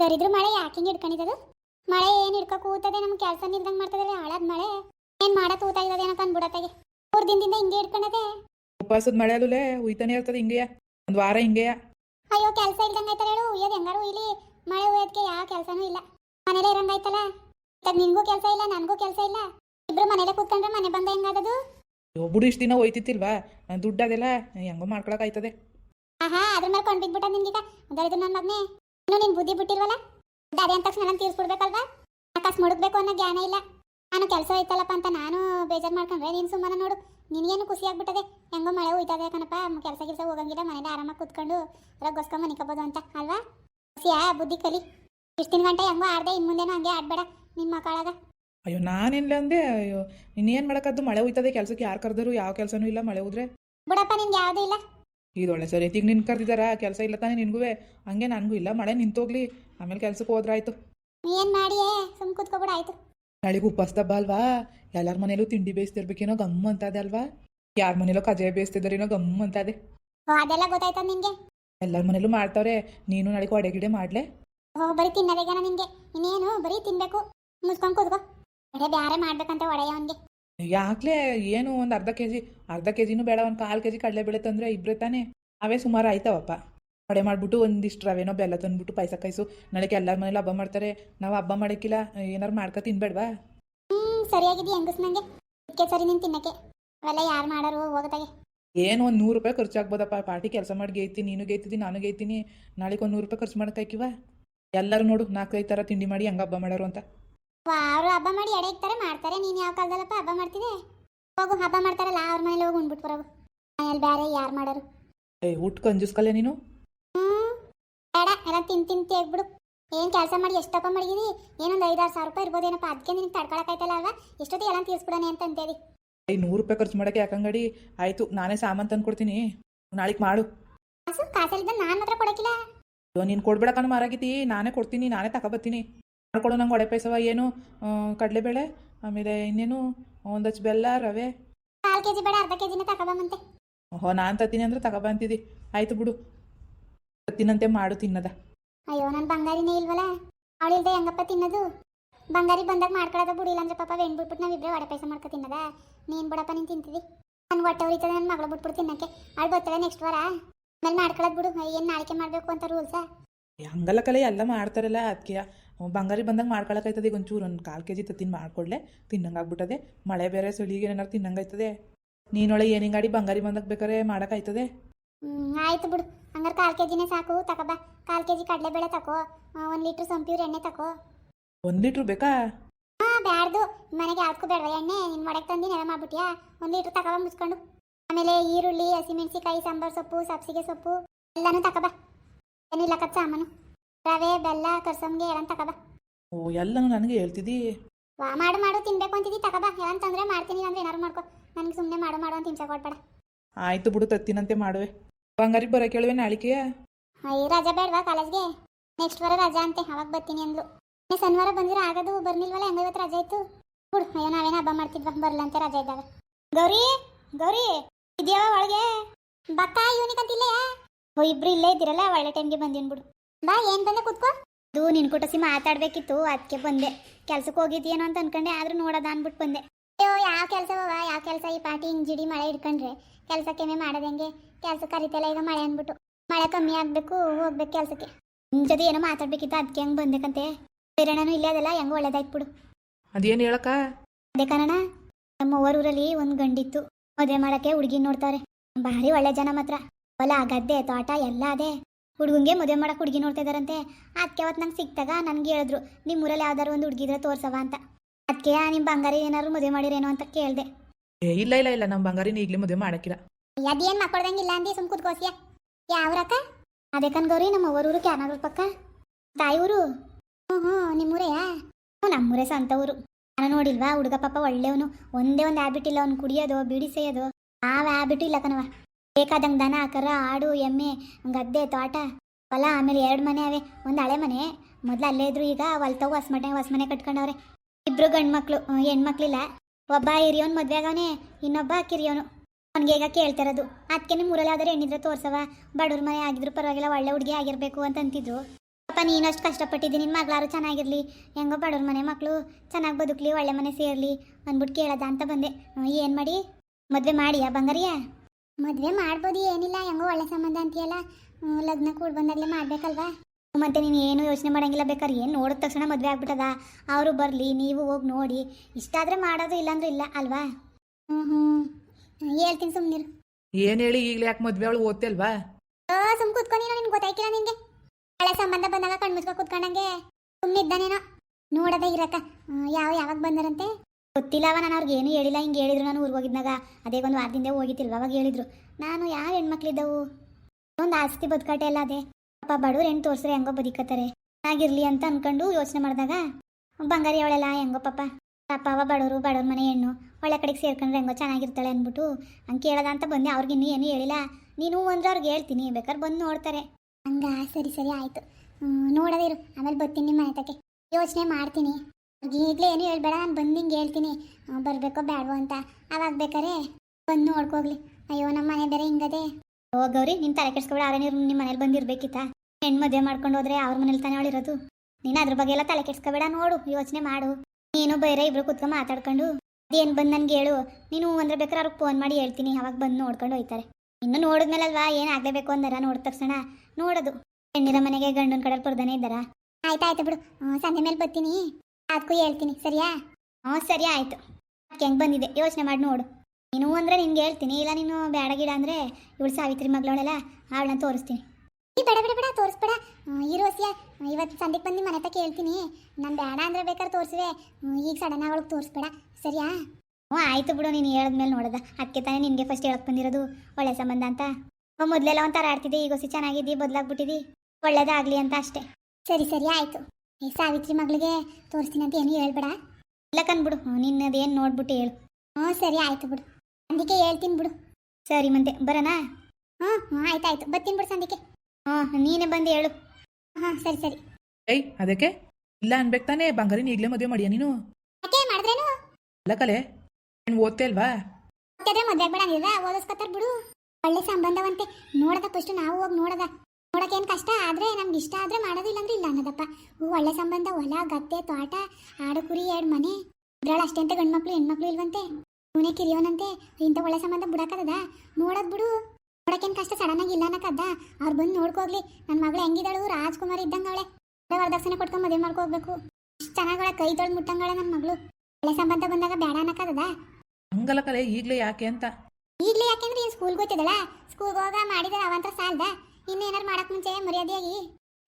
ದರಿದ್ರ ಮಳೆ ಯಾಕೆ ಹಿಂಗೆ ಹಿಡ್ಕೊಂಡಿದ್ದದು? ಮಳೆ ಏನು ಹಿಡ್ಕೊ ಕೂತದೆ ನಮ್ಮ ಕೆಲಸ ನಿಲ್ದಂಗೆ ಮಾಡ್ತದಲ್ಲ ಹಾಳಾದ ಮಳೆ? ಏನು ಮಾಡ ತೂತಾ ಇರೋದು ಏನೋ ಕಂದ್ಬಿಡತ್ತಾಗೆ. ಮೂರು ದಿನದಿಂದ ಹಿಂಗೆ ಹಿಡ್ಕೊಂಡದೆ ಉಪವಾಸದ ಮಳೆ ಅಲ್ಲೇ ಉಯ್ತಾನೆ ಇರ್ತದೆ ಹಿಂಗೆಯ? ಒಂದು ವಾರ ಹಿಂಗೆಯ? ಅಯ್ಯೋ ಕೆಲಸ ಇಲ್ದಂಗೆ ಆಯ್ತಲ್ಲ ಹೇಳು ಉಯ್ಯೋದು ಹೆಂಗಾರು ಇಲ್ಲಿ? ಮಳೆ ಉಯ್ಯೋದಕ್ಕೆ ಯಾವ ಕೆಲಸನೂ ಇಲ್ಲ. ಮನೇಲೇ ಇರಂಗಾಯ್ತಲ್ಲ? ಇತ್ತಾಗ ನಿನಗೂ ಕೆಲಸ ಇಲ್ಲ ನನಗೂ ಕೆಲಸ ಇಲ್ಲ. ಇಬ್ರು ಮನೇಲೆ ಕೂತ್ಕೊಂಡ್ರೆ ಮನೆ ಬಂದ ಹೆಂಗಾದದು? ಒಬ್ಬರು ಇಷ್ಟು ದಿನ ಹೋಯ್ತಿತ್ತಿಲ್ವಾ? ದುಡ್ಡು ಅದೆಲ್ಲ ಹೆಂಗೋ ಮಾಡ್ಕೊಳಕಾಯ್ತದೆ ಹಾ ಅದ್ರ ಮೇಲೆ ಕೊಂಡ್ಬಿಟ್ಬಿಟ್ಟ ನಿಂಗೀಗ ನಿನ್ಗೀಗ. ದರಿದ್ರ ನನ್ನ ಮಗನೇ. ಇನ್ನು ನಿನ್ ಬುದ್ಧಿ ಬಿಟ್ಟಿಲ್ವಲ್ಲ ದಾರಿ ಅಂತ ತಕ್ಷಣ ನಾನು ತೀರ್ಸ್ಬಿಡ್ಬೇಕಲ್ವಾ? ಅಕಸ್ ಮುಡುಕ್ಬೇಕು ಅನ್ನೋ ಜ್ಞಾನ ಇಲ್ಲ. ನಾನು ಕೆಲಸ ಐತಲ್ಲಪ್ಪ ಅಂತ ನಾನು ಬೇಜಾರು ಮಾಡ್ಕೊಂಡ್ರೆ ನೀನು ಸುಮ್ಮನೆ ನೋಡು. ನಿನಗೇನು ಖುಷಿ ಆಗ್ಬಿಟ್ಟದೆ. ಹೆಂಗೋ ಮಳೆ ಹೋಯ್ತದೆ ಕಣಪ್ಪ. ಕೆಲಸ ಕೆಲಸ ಹೋಗಂಗಿಲ್ಲ. ಮನೇಲಿ ಆರಾಮಾಗಿ ಕೂತ್ಕೊಂಡು ರಗ್ಗೋಸ್ಕೊಂಡ್ ಮನಿಕೋಬೋದು ಅಂತ ಅಲ್ವಾ? ಖುಷಿಯಾ ಬುದ್ಧಿ ಕಲಿ. ಇಷ್ಟಿನ ಗಂಟೆ ಹೆಂಗೋ ಆಡ್ದೆ ಇನ್ ಮುಂದೆನೂ ಹಂಗೆ ಆಡ್ಬೇಡ ನಿಮ್ಮ ಮಕ್ಕಳಾಗ. ಅಯ್ಯೋ ನಾನಿಲ್ಲ ಅಂದೆ ಅಯ್ಯೋ ಇನ್ನೇನು ಮಾಡೋಕ್ಕದ್ದು ಮಳೆ ಹೋಯ್ತದೆ ಕೆಲಸಕ್ಕೆ ಯಾರು ಕರೆದರು ಯಾವ ಕೆಲಸನೂ ಇಲ್ಲ ಮಳೆ ಹೋದ್ರೆ. ಬಿಡಪ್ಪ ನಿನ್ಗೆ ಯಾವುದೂ ಇಲ್ಲ. ಇದು ಒಳ್ಳೆ ಸರಿ. ಈಗ ನಿನ್ ಕರ್ದಿದಾರ ಕೆಲಸ ಇಲ್ಲ ತಾನೇ ನಿನಗೂ ಹಂಗೆ ನನಗೂ ಇಲ್ಲ ಮಳೆ ನಿಂತೋಗ್ಲಿ. ಆಮೇಲೆ ಕೆಲ್ಸಕ್ಕೆ ಹೋದ್ರಾಯ್ತು. ಏನು ಮಾಡಿಯೇ? ಸುಮ್ ಕೂತ್ಕೊಬಿಡ ಆಯ್ತು. ನಾಳೆಗೆ ಉಪವಾಸ ದಬ್ಬ ಅಲ್ವಾ? ಎಲ್ಲರ ಮನೇಲೂ ತಿಂಡಿ ಬೇಯಿಸ್ತಿರ್ಬೇಕೇನೋ ಗಮ್ ಅಂತದೆ ಅಲ್ವಾ? ಯಾರ ಮನೇಲೂ ಕಜಾಯ ಬೇಯಿಸ್ತಿದ್ದಾರೇನೋ ಗಮ್ ಅಂತದೆ. ಓ ಅದೆಲ್ಲ ಗೊತ್ತಾಯ್ತಾ ನಿಂಗೆ? ಎಲ್ಲರ ಮನೇಲೂ ಮಾಡ್ತಾವ್ರೆ. ನೀನು ನಾಳೆಗೆ ಅಡೆ ಗಿಡೆ ಮಾಡ್ಲೆ? ಓ ಬರೀ ತಿನ್ನೋದೇಗನ ನಿಂಗೆ. ಇನ್ನೇನು? ಬರೀ ತಿನ್ಬೇಕು. ಮುಸ್ಕೊಂಡು ಕೂತ್ಕೋ. ಅಡೆ ಬ್ಯಾರೆ ಮಾಡ್ಬೇಕಂತ ಒಡೆಯ ಅವನ್ಗೆ. ಯಾಕ್ಲೆ ಏನು ಒಂದು ಅರ್ಧ ಕೆ ಜಿ ಅರ್ಧ ಕೆ ಜಿನೂ ಬೇಡ ಒಂದು ಕಾಲು ಕೆ ಜಿ ಕಡಲೆಬೇಳೆ ತಂದರೆ ಇಬ್ಬರೇ ತಾನೇ. ಅವೇ ಸುಮಾರು ಆಯ್ತವಪ್ಪ. ಪಡೆ ಮಾಡಿಬಿಟ್ಟು ಒಂದಿಷ್ಟು ರವೆನೋ ಬೆಲ್ಲ ತಂದ್ಬಿಟ್ಟು ಪಾಯಸ ಕಾಯಿಸು. ನಾಳೆಗೆ ಎಲ್ಲರ ಮನೇಲಿ ಹಬ್ಬ ಮಾಡ್ತಾರೆ. ನಾವು ಹಬ್ಬ ಮಾಡೋಕ್ಕಿಲ್ಲ ಏನಾರು ಮಾಡ್ಕೊ ತಿನ್ಬೇಡ್ವಾ? ಹ್ಮ್ ಸರಿಯಾಗಿದೆ ಹೆಂಗಸ್ ನಂಗೆ? ಇದಕ್ಕೆ ಸರಿ ನೀನು ತಿನ್ನಕ್ಕೆ. ಅವೆಲ್ಲ ಯಾರು ಮಾಡೋರು ಹೋಗತ್ತಾಗೆ ಏನು ಒಂದು ನೂರು ರೂಪಾಯಿ ಖರ್ಚಾಗ್ಬೋದಪ್ಪ ಪಾರ್ಟಿ ಕೆಲಸ ಮಾಡಿ ಗೇಯ್ತೀನಿ ನೀನು ಗೇಯ್ತಿದ್ದೀನಿ ನಾನು ಗೇಯ್ತೀನಿ ನಾಳೆಗೆ ಒಂದು ನೂರು ರೂಪಾಯಿ ಖರ್ಚು ಮಾಡೋಕ್ಕಾಯ್ಕಿವ ಎಲ್ಲರೂ ನೋಡು ನಾಲ್ಕೈದು ಥರ ತಿಂಡಿ ಮಾಡಿ ಹೆಂಗೆ ಹಬ್ಬ ಮಾಡೋರು ಅಂತ. ಅವರು ಹಬ್ಬ ಮಾಡಿ ಎಡೆ ಇಕ್ತಾರೆ ಮಾಡ್ತಾರೆ. ನೀನು ಯಾವ ಕಾಲದಲ್ಲಪ್ಪ ಹಬ್ಬ ಮಾಡ್ತಿದೆ ಹೋಗು ಹಬ್ಬ ಮಾಡ್ತಾರಲ್ಲ ಅವ್ರ ಮನೇಲಿ ಹೋಗಿ ಉಂಡ್ಬಿಟ್ಟು ಬರೋಗು ಮನೇಲಿ ಬೇರೆ ಯಾರು ಮಾಡೋರು? ಏ ಊಟ ಕಂಜೂಸ್ಕಲ್ಲೆ ನೀನು? ಹ್ಮ್. ಬೇಡ ಎಲ್ಲ ತಿನ್ ತಿನ್ ತೇಗ್ಬಿಡು. ಏನು ಕೆಲಸ ಮಾಡಿ ಎಷ್ಟಪ್ಪ ಮಾಡಿದೀನಿ ಏನೊಂದು ಐದಾರು ಸಾವಿರ ರೂಪಾಯಿ ಇರ್ಬೋದೇನಪ್ಪ? ಅದಕ್ಕೆ ನಿನ್ ತಡ್ಕೊಳಕಾಯ್ತಲ್ಲ ಅಲ್ವಾ? ಎಷ್ಟೊತ್ತಿಗೆ ಎಲ್ಲ ತೀರ್ಸ್ಬಿಡೋಣ ಅಂತ ಅಂತೇಳಿ ಐ ನೂರು ರೂಪಾಯಿ ಖರ್ಚು ಮಾಡೋಕ್ಕೆ ಯಾಕಂಗಡಿ ಆಯಿತು ನಾನೇ ಸಾಮಾನು ತಂದು ಕೊಡ್ತೀನಿ. ನಾಳೆಗೆ ಮಾಡು. ಕಾಸು ಕಾಸಲ್ಲಿದ್ದ ನಾನು ಮಾತ್ರ ಕೊಡಕ್ಕಿಲ್ಲ. ನೀನು ಕೊಡ್ಬೇಡ ಕಣ ಮಾರಾಗಿತಿ ನಾನೇ ಕೊಡ್ತೀನಿ ನಾನೇ ತಗೊಬತ್ತೀನಿ ಮಾಡ್ಕೊಡು ನಂಗೆ ಒಡೆ ಪಾಯಸವ ಏನು ಕಡಲೆ ಕಡಲೆಬೇಳೆ ಆಮೇಲೆ ಇನ್ನೇನು ಒಂದಷ್ಟು ಬೆಲ್ಲ ರವೆ. ಕಾಲ್ ಕೆಜಿ ಬೇಡ ಅರ್ಧ ಕೆಜಿನ ತಗೊಬಂತೆ ಓಹೋ ನಾನು ತತ್ತೀನಿ ಅಂದ್ರೆ ತಗೋಬಂತಿದಿ ಆಯ್ತು ಬಿಡು. ತತ್ತಿನಂತೆ ಮಾಡು ತಿನ್ನದ. ಅಯ್ಯೋ ನನ್ನ ಬಂಗಾರಿನೇ ಇಲ್ವಲ್ಲ? ಅವಳಿಲ್ದೆ ಹೆಂಗಪ್ಪ ತಿನ್ನೋದು? ಬಂಗಾರಿ ಬಂದಾಗ ಮಾಡ್ಕೊಳ್ಳೋದು ಬಿಡಿಲ್ಲ ಅಂದ್ರೆ ಪಾಪ ವೆಣ್ ಬಿಟ್ಬಿಟ್ಟು ನಾವಿಬ್ರೆ ವಡೆ ಪಾಯಸ ಮಾಡ್ಕೊ ತಿನ್ನದ? ನೀನ್ ಬಿಡಪ್ಪ ನೀನ್ ತಿಂತಿದಿ ನನ್ನ ಹೊಟ್ಟೆ ಉರಿತದೆ ನನ್ನ ಮಗಳು ಬಿಟ್ಬಿಟ್ಟು ತಿನ್ನಕ್ಕೆ. ಅಳ್ ಬರ್ತಾಳೆ ನೆಕ್ಸ್ಟ್ ವಾರ? ಆಮೇಲೆ ಮಾಡ್ಕೊಳ್ಳೋದು ಬಿಡು ಏನು ನಾಳಿಕೆ ಮಾಡಬೇಕು ಅಂತ ರೂಲ್ಸ ಹಂಗಲ್ಲ ಕಲೆ ಎಲ್ಲ ಮಾಡ್ತಾರಲ್ಲ ಅದಕ್ಕೆ ಬಂಗಾರಿ ಬಂದಂಗೆ ಮಾಡ್ಕೊಳಕೈತದೆ ಈಗ ಒಂಚೂರು ಒಂದು ಕಾಲು ಕೆ ಜಿ ತತ್ತಿನ ಮಾಡ್ಕೊಡ್ಲೆ ತಿನ್ನಂಗೆ ಆಗ್ಬಿಟ್ಟದೆ. ಮಳೆ ಬೇರೆ ಸುಳಿಗೆ ಏನಾರು ತಿನ್ನಂಗಾಯ್ತದೆ ನೀನೊಳೆ ಏನಿಂಗಾಡಿ ಬಂಗಾರಿ ಬಂದಾಗ ಬೇಕಾರೆ ಮಾಡೋಕ್ಕಾಯ್ತದೆ ಆಯ್ತು ಬಿಡು. ಹಂಗಾರೆ ಕೆ ಜಿನೇ ಸಾಕು ತಗೋಬಾ ಜಿ ಕೆಜಿ ಕಡಲೆಬೇಳೆ ತಗೋ ಒಂದು ಲೀಟ್ರ್ ಸಂಪ್ಯೂರ್ ಎಣ್ಣೆ ತಗೋ ಒಂದು ಲೀಟ್ರ್ ಬೇಕಾ? ಹಾಂ ಬ್ಯಾಡ್ದು. ಮನೆಗೆ ಯಾವ್ದು ಬೇಡ ಎಣ್ಣೆ. ನಿನ್ನ ಮಡಕ್ಕೆ ತಂದು ನೆಲ ಮಾಡ್ಬಿಟ್ಯಾ? ಒಂದು ಲೀಟ್ರ್ ತಗೋಬ ಮುಚ್ಕೊಂಡು. ಆಮೇಲೆ ಈರುಳ್ಳಿ ಹಸಿಮೆಣಸಿಕಾಯಿ ಸಾಂಬಾರು ಸೊಪ್ಪು ಸಬ್ಸಿಗೆ ಸೊಪ್ಪು ಎಲ್ಲಾನು ತಗೋಬಾ ಏನಿಲ್ಲ ಕತ್ ಸಾಮಾನು ರವೆ ಬೆಲ್ಲ ಕರ್ಸಮ್ಗೆ ಹೇಳಂತ ತಕಬ ಓ ಎಲ್ಲನೂ ನನಗೆ ಹೇಳ್ತಿದ್ದಿ? ವಾ ಮಾಡು ಮಾಡು ತಿನ್ಬೇಕು ಅಂತಿದ್ದಿ ತಕಬ ಹೇಳಂತಂದ್ರೆ ತಂದ್ರೆ ಮಾಡ್ತೀನಿ ಅಂದ್ರೆ ಏನಾರು ಮಾಡ್ಕೊ. ನನಗೆ ಸುಮ್ಮನೆ ಮಾಡು ಮಾಡು ಅಂತ ಹಿಂಸೆ ಕೊಡ್ಬೇಡ. ಆಯ್ತು ಬಿಡು ತತ್ತಿನಂತೆ ಮಾಡುವೆ. ಬಂಗಾರಿ ಬರೋ ಕೇಳುವೆ ನಾಳಿಕೆ? ಅಯ್ಯ ರಜಾ ಬೇಡವಾ ಕಾಲೇಜ್ಗೆ? ನೆಕ್ಸ್ಟ್ ವಾರ ರಜಾ ಅಂತೆ ಅವಾಗ ಬರ್ತೀನಿ ಅಂದ್ಲು. ನೀ ಶನಿವಾರ ಬಂದಿರ? ಆಗದು ಬರ್ನಿಲ್ವಲ್ಲ ಹೆಂಗ ಇವತ್ತು ರಜಾ ಇತ್ತು. ಬಿಡು ಅಯ್ಯೋ ನಾವೇನ ಹಬ್ಬ ಬರಲ್ಲ ಅಂತ ರಜಾ ಇದ್ದಾಗ. ಗೌರಿ ಗೌರಿ ಇದೆಯವ ಒಳಗೆ? ಬಕ್ಕ ಇವನಿಗಂತಿಲ್ಲ ಓ ಇಬ್ರು ಇಲ್ಲೇ ಇದ್ದೀರಲ್ಲ ಒಳ್ಳೆ ಟೈಮ್ಗೆ ಬಂದಿನ್ ಬಿಡು. ಬಾ ಏನ್ ಬಂದೆ ಕುತ್ಕೋ. ಅದು ನಿನ್ ಕುಟಸಿ ಮಾತಾಡ್ಬೇಕಿತ್ತು ಅದಕ್ಕೆ ಬಂದೆ. ಕೆಲ್ಸಕ್ಕೆ ಹೋಗಿದ್ಯೇನೋ ಅಂತ ಅನ್ಕೊಂಡೆ ಆದ್ರೂ ನೋಡೋದ ಅನ್ಬಿಟ್ಟು ಬಂದೆ. ಅಯ್ಯೋ ಯಾವ ಕೆಲಸ ಯಾವ ಕೆಲಸ? ಈ ಪಾಟಿ ಹಿಂಗ್ ಜಿಡಿ ಮಳೆ ಹಿಡ್ಕೊಂಡ್ರೆ. ಕೆಲಸಕ್ಕೆ ಮಾಡೋದು ಹೆಂಗೆ? ಕೆಲಸ ಕರಿತಲ್ಲ ಈಗ ಮಳೆ ಅನ್ಬಿಟ್ಟು. ಮಳೆ ಕಮ್ಮಿ ಆಗ್ಬೇಕು ಹೋಗ್ಬೇಕು ಕೆಲ್ಸಕ್ಕೆ. ನಿಮ್ ಜೊತೆ ಏನೋ ಮಾತಾಡ್ಬೇಕಿತ್ತು ಅದಕ್ಕೆ ಹೆಂಗ್ ಬಂದಕಂತೆ ಬೇರೆಣ್ಣನು ಇಲ್ಲೇ ಅದಲ್ಲ ಹೆಂಗ್ ಒಳ್ಳೇದಾಯ್ತು ಬಿಡು. ಅದೇನು ಹೇಳಕ ಅದೇ ಕಾರಣ ನಮ್ಮ ಊರಲ್ಲಿ ಒಂದು ಗಂಡಿತ್ತು. ಮದುವೆ ಮಾಡಕ್ಕೆ ಹುಡುಗಿ ನೋಡ್ತಾರೆ ಭಾರಿ ಒಳ್ಳೆ ಜನ ಮಾತ್ರ. ಹೊಲ ಗದ್ದೆ ತೋಟ ಎಲ್ಲ ಅದೇ. ಹುಡುಗಂಗೆ ಮದುವೆ ಮಾಡೋಕೆ ಹುಡುಗಿ ನೋಡ್ತಾ ಇದಾರಂತೆ. ಅದಕ್ಕೆ ಅವತ್ತು ನಂಗೆ ಸಿಕ್ತಾಗ ನನಗೆ ಹೇಳಿದ್ರು ನಿಮ್ಮ ಊರಲ್ಲಿ ಯಾವ್ದಾರು ಒಂದು ಹುಡುಗಿ ಇದ್ರೆ ತೋರ್ಸವ ಅಂತ. ಅದಕ್ಕೆ ನಿಮ್ಮ ಬಂಗಾರಿ ಏನಾದ್ರು ಮದುವೆ ಮಾಡಿರೇನೋ ಅಂತ ಕೇಳಿದೆ. ಏ ಇಲ್ಲ ಇಲ್ಲ ಇಲ್ಲ ನಮ್ಮ ಬಂಗಾರಿನ ಈಗಲೇ ಮದುವೆ ಮಾಡಕ್ಕಿಲ್ಲ. ಅದೇನ್ ಮಾಡ್ಕೊಡ್ದಂಗಿಲ್ಲ ಅಂದಿ ಸುಮ್ ಕುತ್ಕೋಸಿಯ. ಯಾವ್ರಕ್ಕ ಅದೇ ಕಣ್ ಗೌರಿ ನಮ್ಮ ಊರು ಕ್ಯಾನಗರ ಪಕ್ಕ. ತಾಯಿ ಊರು? ಹ್ಞೂ ಹ್ಞೂ ನಿಮ್ಮೂರೆಯಾ ಹ್ಞೂ ನಮ್ಮೂರೇ ಸ್ವಂತ ಊರು. ನಾನು ನೋಡಿಲ್ವಾ ಹುಡುಗ ಪಾಪ ಒಳ್ಳೆಯವನು. ಒಂದೇ ಒಂದು ಹ್ಯಾಬಿಟ್ ಇಲ್ಲ ಅವ್ನು ಕುಡಿಯೋದು ಬೀಡಿ ಆ ಹ್ಯಾಬಿಟ್ ಇಲ್ಲ ಕಣವ ಬೇಕಾದಂಗೆ ದನ ಕರ ಆಡು, ಎಮ್ಮೆ, ಗದ್ದೆ, ತೋಟ, ಹೊಲ, ಆಮೇಲೆ ಎರಡು ಮನೆ ಅವೆ, ಒಂದು ಹಳೆ ಮನೆ. ಮೊದಲು ಅಲ್ಲೇ ಇದ್ರು ಈಗ ಹೊಲ್ತವು ಹೊಸ ಮನೆ ಹೊಸ ಮನೆ ಕಟ್ಕೊಂಡವ್ರೆ. ಇಬ್ರು ಗಂಡು ಮಕ್ಕಳು ಹೆಣ್ಮಕ್ಳಿಲ್ಲ. ಒಬ್ಬ ಹಿರಿಯವನ್ ಮದ್ವೆ ಆಗವನೆ, ಇನ್ನೊಬ್ಬ ಕಿರಿಯವನು ಅವ್ನಿಗೆ ಈಗ ಕೇಳ್ತಿರೋದು ಅದಕ್ಕೆ ನಿಮ್ಮ ಊರಲ್ಲಿ ಯಾವ್ದಾರು ಹೆಣ್ಣಿದ್ರೆ ತೋರ್ಸವ ಬಡವ್ರ ಮನೆ ಆಗಿದ್ರು ಪರವಾಗಿಲ್ಲ, ಒಳ್ಳೆ ಹುಡುಗಿ ಆಗಿರ್ಬೇಕು ಅಂತ ಅಂತಿದ್ರು ಪಾಪ ನೀನಷ್ಟು ಕಷ್ಟಪಟ್ಟಿದ್ದೀನಿ ನಿನ್ನ ಮಗಳಾರು ಚೆನ್ನಾಗಿರ್ಲಿ. ಹೆಂಗೋ ಬಡವ್ರ ಮನೆ ಮಕ್ಕಳು ಚೆನ್ನಾಗಿ ಬದುಕಲಿ, ಒಳ್ಳೆ ಮನೆ ಸೇರಲಿ ಅಂದ್ಬಿಟ್ಟು ಕೇಳದ ಅಂತ ಬಂದೆ. ಏನು ಮಾಡಿ? ಮದುವೆ ಮಾಡಿಯಾ ಬಂಗಾರಿಯಾ? ಮದುವೆ ಮಾಡ್ಬೋದು ಏನಿಲ್ಲ ಹೆಂಗೋ ಒಳ್ಳೆ ಸಂಬಂಧ ಅಂತೀಯಲ್ಲ. ಲಗ್ನ ಕೂಡ ಬಂದಾಗಲೇ ಮಾಡ್ಬೇಕಲ್ವಾ? ಮತ್ತೆ ನೀನು ಏನು ಯೋಚನೆ ಮಾಡಂಗಿಲ್ಲ ಬೇಕಾದ್ರೆ ಏನು ನೋಡಿದ ತಕ್ಷಣ ಮದುವೆ ಆಗ್ಬಿಟ್ಟದ? ಅವರು ಬರಲಿ ನೀವು ಹೋಗಿ ನೋಡಿ. ಇಷ್ಟ ಆದರೆ ಮಾಡೋದು ಇಲ್ಲಾಂದ್ರೆ ಇಲ್ಲ ಅಲ್ವಾ? ಹ್ಞೂ ಹ್ಞೂ ಹೇಳ್ತೀನಿ ಸುಮ್ಮನಿರು ಏನು ಹೇಳಿ ಈಗಲೇ ಯಾಕೆ ಮದುವೆ ಅವಳು ಓದ್ತಿಲ್ವಾ ಸುಮ್ ಕುತ್ಕೊಂಡಿರೋ ನಿನ್ಗೆ ಗೊತ್ತಾಯ್ಕಿಲ್ಲ ನಿನ್ಗೆ ಹಳೆ ಸಂಬಂಧ ಬಂದಾಗ ಕಣ್ಮುಚ್ಕೊ ಕೂತ್ಕೊಂಡಂಗೆ ಸುಮ್ಮನಿದ್ದಾನೇನೋ ನೋಡದೆ ಇರಕ್ಕ. ಯಾವ ಯಾವಾಗ ಬಂದರಂತೆ? ಗೊತ್ತಿಲ್ಲವ ನಾನು ಅವ್ರಿಗೆ ಏನೂ ಹೇಳಿಲ್ಲ, ಹಿಂಗೆ ಹೇಳಿದ್ರು ನಾನು ಊರಿಗೆ ಹೋಗಿದ್ದಾಗ ಅದೇ ಒಂದು ವಾರದಿಂದ ಹೋಗಿದ್ದಿಲ್ವ, ಅವಾಗ ಹೇಳಿದ್ರು. ನಾನು ಯಾವ ಹೆಣ್ಮಕ್ಳಿದ್ದವು ಒಂದು ಆಸ್ತಿ ಬದುಕಾಟ ಎಲ್ಲ ಅದೇ. ಪಾಪ ಬಡವ್ರು ಹೆಣ್ಣು ತೋರಿಸ್ರೆ ಹೆಂಗೋ ಬದುಕತ್ತಾರೆ. ಆಗಿರ್ಲಿ ಅಂತ ಅನ್ಕೊಂಡು ಯೋಚನೆ ಮಾಡಿದಾಗ ಬಂಗಾರಿ ಅವಳೆಲ್ಲ ಹೆಂಗೋ ಪಾಪ. ಪಾಪ ಅವ ಬಡವರು, ಬಡವ್ರ ಮನೆ ಹೆಣ್ಣು. ಒಳ್ಳೆ ಕಡೆಗೆ ಸೇರ್ಕೊಂಡ್ರೆ ಹೆಂಗೋ ಚೆನ್ನಾಗಿರ್ತಾಳೆ ಅಂದ್ಬಿಟ್ಟು ಹಂಗೆ ಕೇಳದ ಅಂತ ಬಂದೆ, ಅವ್ರಿಗೆ ಇನ್ನೂ ಏನು ಹೇಳಿಲ್ಲ. ನೀನು ಅಂದ್ರೆ ಅವ್ರಿಗೆ ಹೇಳ್ತೀನಿ ಬೇಕಾದ್ರೆ ಬಂದು ನೋಡ್ತಾರೆ. ಹಂಗ, ಸರಿ ಸರಿ, ಆಯಿತು. ನೋಡೋದಿರು ಆಮೇಲೆ ಬರ್ತೀನಿ ನಿಮ್ಮ ಆಯ್ತಕ್ಕೆ ತಕ್ಕೆ ಯೋಚನೆ ಮಾಡ್ತೀನಿ. ಈಗಲೇ ಏನು ಹೇಳ್ಬೇಡ ನಾನು ಬಂದು ಹಿಂಗೆ ಹೇಳ್ತೀನಿ ಬರಬೇಕೋ ಬೇಡವೋ ಅಂತ. ಅವಾಗ ಬೇಕಾರೆ ಬಂದು ನೋಡ್ಕೋಗ್ಲಿ ಅಯ್ಯೋ ನಮ್ಮ ಮನೆ ಬೇರೆ ಹಿಂಗದೆ. ಓ ಗೌರಿ ನಿನ್ನ ತಲೆ ಕೆಡ್ಸ್ಕೊಬೇಡ. ಅವರೇ ನೀರು ನಿಮ್ಮ ಮನೇಲಿ ಬಂದಿರ್ಬೇಕಿತ್ತ. ಹೆಣ್ಣು ಮದುವೆ ಮಾಡ್ಕೊಂಡು ಹೋದ್ರೆ ಅವ್ರ ಮನೇಲಿ ತಾನೇ ಅವಳಿರೋದು. ನೀನು ಅದ್ರ ಬಗ್ಗೆ ಎಲ್ಲ ತಲೆ ಕೆಡ್ಸ್ಕೊಬೇಡ ನೋಡು ಯೋಚನೆ ಮಾಡು. ನೀನು ಬೇರೆ ಇಬ್ರು ಕುತ್ಕೊಂಡು ಮಾತಾಡ್ಕೊಂಡು ಅದೇನು ಬಂದು ನನ್ಗೆ ಹೇಳು. ನೀನು ಅಂದ್ರೆ ಬೇಕಾದ್ರೆ ಅವ್ರಿಗೆ ಫೋನ್ ಮಾಡಿ ಹೇಳ್ತೀನಿ. ಅವಾಗ ಬಂದು ನೋಡ್ಕೊಂಡು ಹೋಯ್ತಾರೆ. ಇನ್ನು ನೋಡಿದ್ಮೇಲೆ ಅಲ್ವಾ ಏನು ಆಗಲೇಬೇಕು ಅಂದಾರ ನೋಡಿದ ತಕ್ಷಣ. ನೋಡೋದು. ಹೆಣ್ಣಿರ ಮನೆಗೆ ಗಂಡನ ಕಡೆ ಇದ್ದಾರಾ? ಇದ್ದಾರ ಆಯ್ತಾಯ್ತು ಬಿಡು. ಹ್ಮ್, ಸಂಜೆ ಮೇಲೆ ಬರ್ತೀನಿ. ಅದಕ್ಕೂ ಹೇಳ್ತೀನಿ ಸರಿಯಾ? ಹ್ಞೂ ಸರಿ ಆಯಿತು. ಅದಕ್ಕೆ ಹೆಂಗೆ ಬಂದಿದೆ? ಯೋಚನೆ ಮಾಡಿ ನೋಡು. ನೀನು ಅಂದ್ರೆ ನಿನ್ಗೆ ಹೇಳ್ತೀನಿ ಇಲ್ಲ ನೀನು ಬೇಡ ಗಿಡ ಅಂದರೆ ಇವಳು ಸಾವಿತ್ರಿ ಮಗಳವಳೆಲ್ಲ ಅವಳನ್ನ ತೋರಿಸ್ತೀನಿ. ಈ ಬೇಡ ಬೇಡ ಬೇಡ ತೋರಿಸ್ಬೇಡ. ಇರೋಸಿಯ ಇವತ್ತು ಸಂಜೆಗೆ ಬಂದು ಮನೆ ತಕ್ಕ ಹೇಳ್ತೀನಿ ನಾನು ಬೇಡ ಅಂದ್ರೆ ಬೇಕಾದ್ರೆ ತೋರಿಸಿದೆ ಈಗ ಸಡನ್ ಅವಳಿಗೆ ತೋರಿಸ್ಬೇಡ. ಸರಿಯಾ? ಹ್ಞೂ ಆಯಿತು ಬಿಡು ನೀನು ಹೇಳಿದ್ಮೇಲೆ ನೋಡದ. ಅದಕ್ಕೆ ತಾನೇ ನಿನಗೆ ಫಸ್ಟ್ ಹೇಳಕ್ಕೆ ಬಂದಿರೋದು ಒಳ್ಳೆ ಸಂಬಂಧ ಅಂತ. ಮೊದಲೆಲ್ಲ ಒಂಥರ ಆಡ್ತಿದ್ದೆ ಈಗ ಹೊಸಿ ಚೆನ್ನಾಗಿದ್ದಿ ಬದಲಾಗ್ಬಿಟ್ಟಿದ್ದಿ ಒಳ್ಳೇದಾಗಲಿ ಅಂತ ಅಷ್ಟೇ. ಸರಿ ಸರಿ ಆಯ್ತು. ಈ ಸಾವಿತ್ರಿ ಮಗಳಿಗೆ ತೋರಿಸ್ತೀನಿ ಅಂತ ಏನು ಹೇಳ್ಬೇಡ. ಇಲ್ಲ ಕನ್ಬಿಡು ನಿನ್ನದೇನು ನೋಡ್ಬಿಟ್ಟು ಹೇಳು. ಹ್ಞೂ ಸರಿ ಆಯ್ತು ಬಿಡು. ಅದಕ್ಕೆ ಹೇಳ್ತೀನಿ ಬಿಡು. ಸರಿ ಮಂತೆ ಬರೋಣ ಹ್ಞೂ ಹ್ಞೂ ಆಯ್ತು ಬರ್ತೀನಿ ಬಿಡು ಸಂದಿಕೆ. ಹಾಂ ನೀನೇ ಬಂದು ಹೇಳು. ಹಾಂ ಸರಿ ಸರಿ. ಏಯ್ ಅದಕ್ಕೆ? ಇಲ್ಲ ಅನ್ಬೇಕು ತಾನೇ ಬಂಗಾರಿನ ಈಗಲೇ ಮದುವೆ ಮಾಡಿಯಾ ನೀನು? ಯಾಕೆ ಮಾಡಿದ್ರೇನು? ಅಲ್ಲ ಕಲೆ ನೀನು ಓದ್ತೇ ಅಲ್ವಾ ಮದುವೆ ಬೇಡ ಅಂದಿದ್ದ ಓದಿಸ್ಕೊತಾರ ಬಿಡು. ಒಳ್ಳೆ ಸಂಬಂಧವಂತೆ. ನೋಡದ ಫಸ್ಟ್ ನಾವು ಹೋಗಿ ನೋಡದ. ನೋಡಕ್ಕೇನು ಕಷ್ಟ ಆದರೆ ನಮ್ಗೆ ಇಷ್ಟ ಆದರೆ ಮಾಡೋದಿಲ್ಲ ಅಂದ್ರೆ ಇಲ್ಲ ಅನ್ನೋದಪ್ಪ. ಹೂ ಒಳ್ಳೆ ಸಂಬಂಧ ಹೊಲ ಗದ್ದೆ ತೋಟ ಆಡು ಕುರಿ ಎರಡು ಮನೆ. ಇದ್ರಲ್ಲಿ ಅಷ್ಟೇ ಅಂತ ಗಂಡ್ಮಕ್ಳು ಹೆಣ್ಮಕ್ಳು ಇಲ್ವಂತೆ? ಇವನೇ ಕಿರಿಯೋನಂತೆ ಇಂಥ ಒಳ್ಳೆ ಸಂಬಂಧ ಬಿಡಕ್ಕದ ನೋಡೋದು ಬಿಡು. ನೋಡಕ್ಕೇನು ಕಷ್ಟ ಸಡನ್ನಾಗಿ ಇಲ್ಲ ಅನ್ನಕದ್ದ? ಅವ್ರು ಬಂದು ನೋಡ್ಕೋಗ್ಲಿ ನನ್ನ ಮಗಳು ಹೆಂಗಿದಾಳು ರಾಜ್ಕುಮಾರ್ ಇದ್ದಂಗೆ ಅವಳೆ. ವರದಕ್ಷಿಣೆ ಕೊಟ್ಕೊಂಡು ಮದುವೆ ಮಾಡ್ಕೋಗ್ಬೇಕು. ಇಷ್ಟು ಚೆನ್ನಾಗಳ ಕೈ ತೊಳೆದು ಮುಟ್ಟಂಗಳ ನನ್ನ ಮಗಳು. ಒಳ್ಳೆ ಸಂಬಂಧ ಬಂದಾಗ ಬೇಡ ಅನ್ನಕ್ಕದ ಹಂಗಲ್ಲ ಕಲೆ ಈಗಲೇ ಯಾಕೆ ಅಂತ? ಈಗಲೇ ಯಾಕೆಂದ್ರೆ ಸ್ಕೂಲ್ಗೆ ಹೋಗ್ತಿದ್ದಲ್ಲ ಸ್ಕೂಲ್ಗೆ ಹೋಗ ಮಾಡಿದ್ರೆ ಅವಂತರ ಸಾಲ್ದ? ಇನ್ನು ಏನಾರು ಮಾಡಕ್ ಮುಂಚೆ ಮರ್ಯಾದೆಯಾಗಿ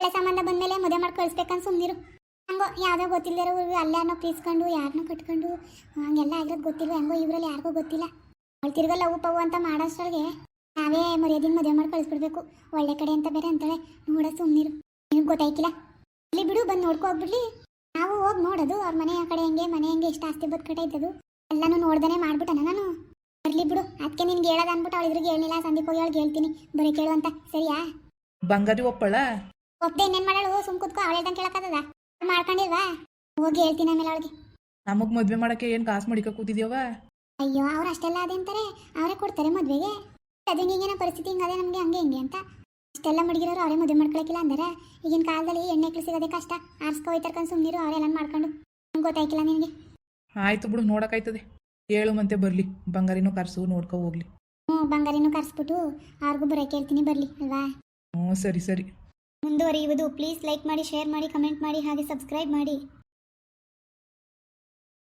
ಒಳ್ಳೆ ಸಂಬಂಧ ಬಂದ್ಮೇಲೆ ಮದುವೆ ಮಾಡಿ ಕಳಿಸ್ಬೇಕಂತ ಸುಮ್ಮನಿರು ಹಂಗೋ, ಯಾವುದೋ ಗೊತ್ತಿಲ್ಲದಿರೋ ಊರಿಗೆ ಅಲ್ಲಾರನೋ ಪ್ರೀಸ್ಕೊಂಡು ಯಾರನ್ನೋ ಕಟ್ಕೊಂಡು, ಹಂಗೆಲ್ಲ ಆಗಿರೋದು ಗೊತ್ತಿಲ್ಲ ಹೆಂಗೋ ಇವರಲ್ಲಿ ಯಾರಿಗೂ ಗೊತ್ತಿಲ್ಲ. ಅವಳು ತಿರ್ಗ ಲವ್ ಅಂತ ಮಾಡೋಷ್ಟ್ರೊಳಗೆ ನಾವೇ ಮರ್ಯಾದಿನ ಮದುವೆ ಮಾಡಿ ಕಳಿಸ್ಬಿಡ್ಬೇಕು. ಒಳ್ಳೆ ಕಡೆ ಅಂತ ಬೇರೆ ಅಂತಾಳೆ. ನೋಡ ಸುಮ್ಮನಿರು ನಿಮ್ಗೆ ಗೊತ್ತಾಯ್ಕಿಲ್ಲ? ಇಲ್ಲಿ ಬಿಡು, ಬಂದು ನೋಡ್ಕೊ ಹೋಗ್ಬಿಡ್ಲಿ. ನಾವು ಹೋಗಿ ನೋಡೋದು. ಅವ್ರ ಮನೆ ಕಡೆ ಹೆಂಗೆ, ಮನೆ ಹೆಂಗೆ, ಎಷ್ಟು ಆಸ್ತಿ ಕಡೆ ಇದ್ದದು ಎಲ್ಲಾನು ನೋಡ್ದೇ ಮಾಡ್ಬಿಟ್ಟನ ನಾನು. ಬರ್ಲಿ ಬಿಡು. ಅದಕ್ಕೆ ನಿನ್ಗೆ ಹೇಳೋದು ಅಂದ್ಬಿಟ್ಟು ಅವಳು ಇದ್ರಿಗೆ ಹೇಳಿಲ್ಲ ಸಂದೀಪ್ ಹೋಗಿ ಅವಳಿಗೆ ಹೇಳ್ತೀನಿ. ಬರೀ ಕೇಳು ಅಂತ. ಸರಿಯಾ? ಬಂಗದಿ ಒಪ್ಪಳ? ಒಪ್ಪದೆ ಇನ್ನೇನು ಮಾಡಳು ಸುಮ್ ಕೂತ್ಕೋ ಅವಳೇದಂಗೆ ಕೇಳಕ್ಕದ ಮಾಡ್ಕೊಂಡಿಲ್ವಾ? ಹೋಗಿ ಹೇಳ್ತೀನಿ ಆಮೇಲೆ ಅವಳಿಗೆ. ನಮಗ್ ಮದ್ವೆ ಮಾಡಕ್ಕೆ ಏನು ಕಾಸು ಮಡಿಕ ಕೂತಿದ್ಯವ ಅಯ್ಯೋ ಅವ್ರು ಅಷ್ಟೆಲ್ಲ ಅದೇ ಅಂತಾರೆ. ಅವರೇ ಕೊಡ್ತಾರೆ ಮದ್ವೆಗೆ. ಅದು ಹಿಂಗೇನ ಪರಿಸ್ಥಿತಿ ಹಿಂಗದೆ ನಮಗೆ ಹಂಗೆ ಹಿಂಗೆ ಅಂತ. ಅಷ್ಟೆಲ್ಲ ಮಡಗಿರೋರು ಅವರೇ ಮದುವೆ ಮಾಡ್ಕೊಳಕಿಲ್ಲ ಅಂದ್ರೆ. ಈಗಿನ ಕಾಲದಲ್ಲಿ ಎಣ್ಣೆ ಸಿಗೋದೇ ಕಷ್ಟ. ಆರ್ಸ್ಕೊ ಹೋಯ್ತರ್ಕೊಂಡು ಸುಮ್ಮನಿರು ಅವರೆಲ್ಲ ಮಾಡ್ಕೊಂಡು. ನಂಗೆ ಗೊತ್ತಾಯ್ಕಿಲ್ಲ ನಿನಗೆ. ಆಯ್ತು ಬಿಡು ನೋಡೋಕ್ಕಾಯ್ತದೆ. ಹೇಳು ಮತ್ತೆ ಬರಲಿ ಬಂಗಾರಿನೂ ಕರ್ಸು ನೋಡ್ಕೊ ಹೋಗ್ಲಿ. ಹ್ಞೂ ಬಂಗಾರಿನೂ ಕರೆಸ್ಬಿಟ್ಟು ಅವ್ರಿಗೂ ಬರೋಕೆ ಹೇಳ್ತೀನಿ ಬರಲಿ ಅಲ್ವಾ? ಹ್ಞೂ ಸರಿ ಸರಿ. ಮುಂದುವರಿಯುವುದು. ಪ್ಲೀಸ್ ಲೈಕ್ ಮಾಡಿ ಶೇರ್ ಮಾಡಿ ಕಮೆಂಟ್ ಮಾಡಿ ಹಾಗೆ ಸಬ್ಸ್ಕ್ರೈಬ್ ಮಾಡಿ.